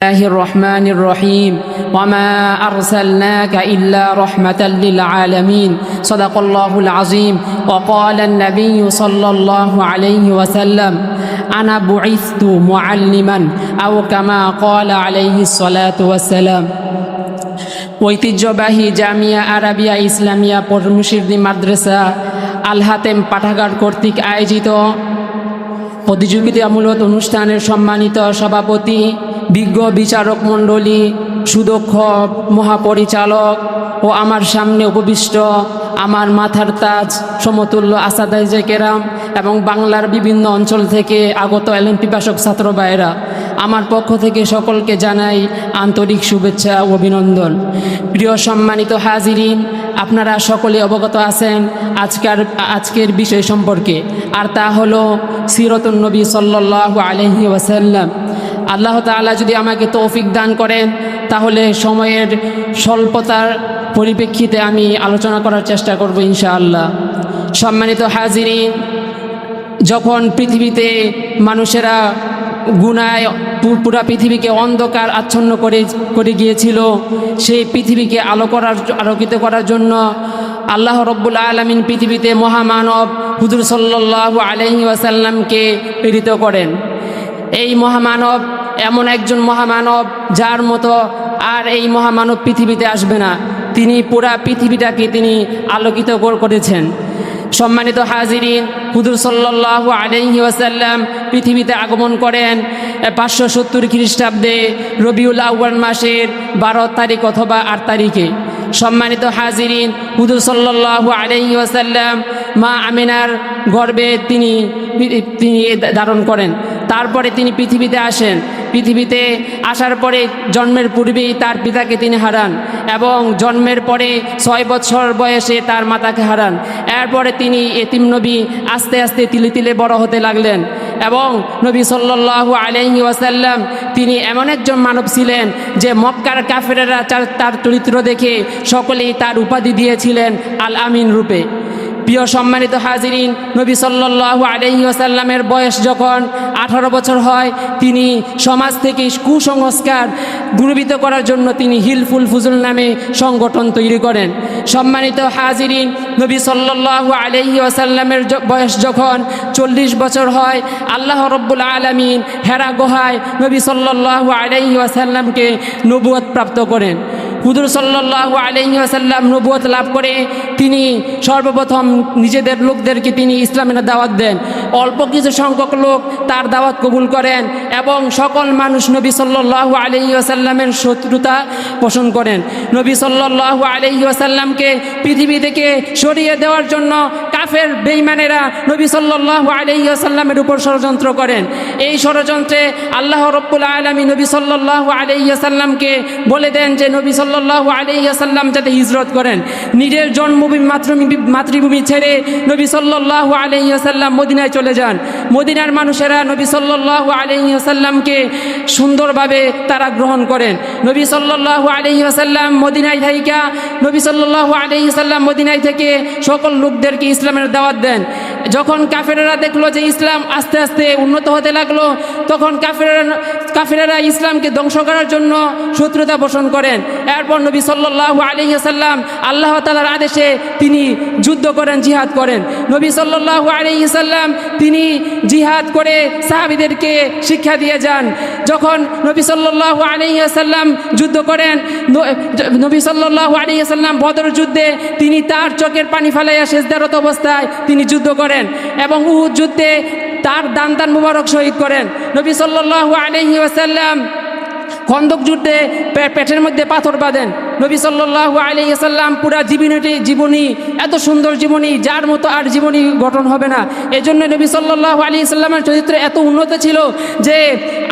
الله الرحمن الرحيم وما أرسلناك إلا رحمة للعالمين صدق الله العظيم وقال النبي صلى الله عليه وسلم أنا بعثت معلما أو كما قال عليه الصلاة والسلام ঐতিহ্যবাহী জামিয়া আরাবিয়া ইসলামিয়া পরমশির্দি মাদ্রাসা আল হাতেম পাঠাগার কর্তৃক আয়োজিত প্রতিযোগিতামূলক অনুষ্ঠানের সম্মানিত সভাপতি বিজ্ঞ বিচারক মণ্ডলী, সুদক্ষ মহাপরিচালক ও আমার সামনে উপবিষ্ট আমার মাথার তাজ সমতুল্য আসাদাইজে কেরাম এবং বাংলার বিভিন্ন অঞ্চল থেকে আগত এলএম পিপাসক ছাত্র ভাইয়েরা, আমার পক্ষ থেকে সকলকে জানাই আন্তরিক শুভেচ্ছা ও অভিনন্দন। প্রিয় সম্মানিত হাজিরিন আপনারা সকলে অবগত আছেন আজকের আজকের বিষয় সম্পর্কে। আর তা হলো সিরতুন নবী আলহি ওয়াসাল্লাম। আল্লাহ তাআলা যদি আমাকে তৌফিক দান করেন, তাহলে সময়ের স্বল্পতার পরিপ্রেক্ষিতে আমি আলোচনা করার চেষ্টা করব ইনশাআল্লাহ। সম্মানিত হাজিরিন, যখন পৃথিবীতে মানুষেরা গুনায় পুরা পৃথিবীকে অন্ধকার আচ্ছন্ন করে করে গিয়েছিল। সেই পৃথিবীকে আলো করার, আলোকিত করার জন্য আল্লাহ রব্বুল আলমিন পৃথিবীতে মহামানব হুজুর সাল্লাহ আলহি ওয়াসাল্লামকে প্রেরিত করেন। এই মহামানব এমন একজন মহামানব যার মতো আর এই মহামানব পৃথিবীতে আসবে না। তিনি পুরা পৃথিবীটাকে তিনি আলোকিত করেছেন। সম্মানিত হাজিরিন হুদুর সাল্লাহ আলহি ওয়াসাল্লাম পৃথিবীতে আগমন করেন পাঁচশো সত্তর খ্রিস্টাব্দে রবিউল আউ্বান মাসের বারো তারিখ অথবা আট তারিখে। সম্মানিত হাজিরিন হুদুর সাল্লাহ আলহি ওয়াসাল্লাম মা আমিনার গর্বে তিনি তিনি ধারণ করেন। তারপরে তিনি পৃথিবীতে আসেন। পৃথিবীতে আসার পরে জন্মের পূর্বেই তার পিতাকে তিনি হারান এবং জন্মের পরে ছয় বছর বয়সে তার মাতাকে হারান। এরপরে তিনি এতিম নবী আস্তে আস্তে তিলে তিলে বড় হতে লাগলেন এবং নবী সাল্লাল্লাহু আলাইহি ওয়াসাল্লাম তিনি এমন একজন মানব ছিলেন যে মক্কার কাফেরেরা তার- তার চরিত্র দেখে সকলেই তার উপাধি দিয়েছিলেন আল আমিন রূপে। প্রিয় সম্মানিত হাজিরিন, নবী সাল্লাল্লাহু ওয়াসাল্লামের বয়স যখন আঠারো বছর হয়, তিনি সমাজ থেকে কুসংস্কার দূরীভূত করার জন্য তিনি হিলফুল ফুজুল নামে সংগঠন তৈরি করেন। সম্মানিত হাজিরিন, নবী সাল্লাল্লাহু আলাইহি ওয়াসাল্লামের বয়স যখন চল্লিশ বছর হয়, আল্লাহ রব্বুল আলমিন হেরা গোহায় নবী সাল্লাল্লাহু আলাইহি ওয়াসাল্লামকে নবুয়ত প্রাপ্ত করেন। হুদুর সাল্লাল্লাহু আলাইহি ওয়াসাল্লাম নবুয়ত লাভ করে তিনি সর্বপ্রথম নিজেদের লোকদেরকে তিনি ইসলামের দাওয়াত দেন। অল্প কিছু সংখ্যক লোক তার দাওয়াত কবুল করেন এবং সকল মানুষ নবী সাল্লাল্লাহু আলাইহি ওয়াসাল্লামের শত্রুতা পোষণ করেন। নবী সাল্লাল্লাহু আলাইহি ওয়াসাল্লামকে পৃথিবী থেকে সরিয়ে দেওয়ার জন্য কাফের বেঈমানেরা নবী সাল্লাল্লাহু আলাইহি ওয়াসাল্লামের উপর ষড়যন্ত্র করেন। এই ষড়যন্ত্রে আল্লাহ রব্বুল আলমী নবী সাল্লাল্লাহু আলাইহি ওয়াসাল্লামকে বলে দেন যে, নবী আলাইহি ওয়াসাল্লাম যাতে হিজরত করেন। নিজের জন্মভূমি, মাতৃভূমি মাতৃভূমি ছেড়ে নবী সাল্লাল্লাহু আলাইহি ওয়াসাল্লাম মদিনায় চলে যান। মদিনার মানুষেরা নবী সাল্লাল্লাহু আলাইহি ওয়াসাল্লামকে সুন্দরভাবে তারা গ্রহণ করেন। নবী সাল্লাল্লাহু আলাইহি ওয়াসাল্লাম মদিনায় থাইকা, নবী সাল্লাল্লাহু আলাইহি ওয়াসাল্লাম মদিনায় থেকে সকল লোকদেরকে ইসলামের দাওয়াত দেন। যখন কাফেরেরা দেখল যে ইসলাম আস্তে আস্তে উন্নত হতে লাগল, তখন কাফেরা কাফেরেরা ইসলামকে ধ্বংস করার জন্য শত্রুতা পোষণ করেন। এরপর নবী সাল্লাল্লাহু আলাইহি ওয়াসাল্লাম আল্লাহ তাআলার আদেশে তিনি যুদ্ধ করেন, জিহাদ করেন। নবী সাল্লাল্লাহু আলাইহি ওয়াসাল্লাম তিনি জিহাদ করে সাহাবীদেরকে শিক্ষা দিয়ে যান। যখন নবী সাল্লাল্লাহু আলাইহি ওয়াসাল্লাম যুদ্ধ করেন নবী সাল্লাল্লাহু আলাইহি ওয়াসাল্লাম বদর যুদ্ধে তিনি তার চোখের পানি ফেলাইয়া সেজদারত অবস্থায় তিনি যুদ্ধ করেন এবং উহুদ যুদ্ধে তার দান দান মুবারক শহীদ করেন। নবী সাল্লাল্লাহু আলাইহি ওয়াসাল্লাম খন্দক যুদ্ধে পেটের মধ্যে পাথর বাঁধেন। নবী সাল্লাল্লাহু আলাইহি সাল্লাম পুরা জীবনীটি জীবনী এত সুন্দর জীবনী, যার মতো আর জীবনী গঠন হবে না। এই জন্য নবী সাল্লাল্লাহু আলাইহি সাল্লামের চরিত্র এত উন্নত ছিল যে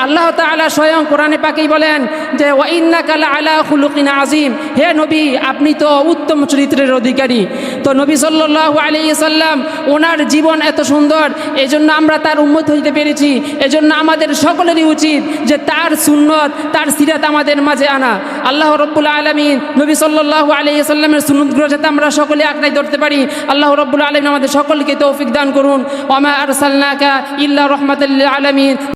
আল্লাহ তাআলা স্বয়ং কোরআনে পাকেই বলেন যে, ওয়াইন্নাকা আলা খুলুকিন আজিম হে নবী, আপনি তো উত্তম চরিত্রের অধিকারী। তো নবী সাল্লাল্লাহু আলাইহি সাল্লাম, ওনার জীবন এত সুন্দর এই জন্য আমরা তার উম্মত হইতে পেরেছি। এজন্য আমাদের সকলেরই উচিত যে তার সুন্নত, তার সিরাত আমাদের মাঝে আনা। আল্লাহ রব্বুল আলমিন নবী সাল্লাল্লাহু আলাইহি সাল্লামের সুন্নতগুলো যাতে আমরা সকলে আঁকড়াই ধরতে পারি। আল্লাহ রব্বুল আলমিন আমাদের সকলকে তৌফিক দান করুন। ওমা আরসালনাকা ইল্লা রহমাতুল্লিল আলামিন।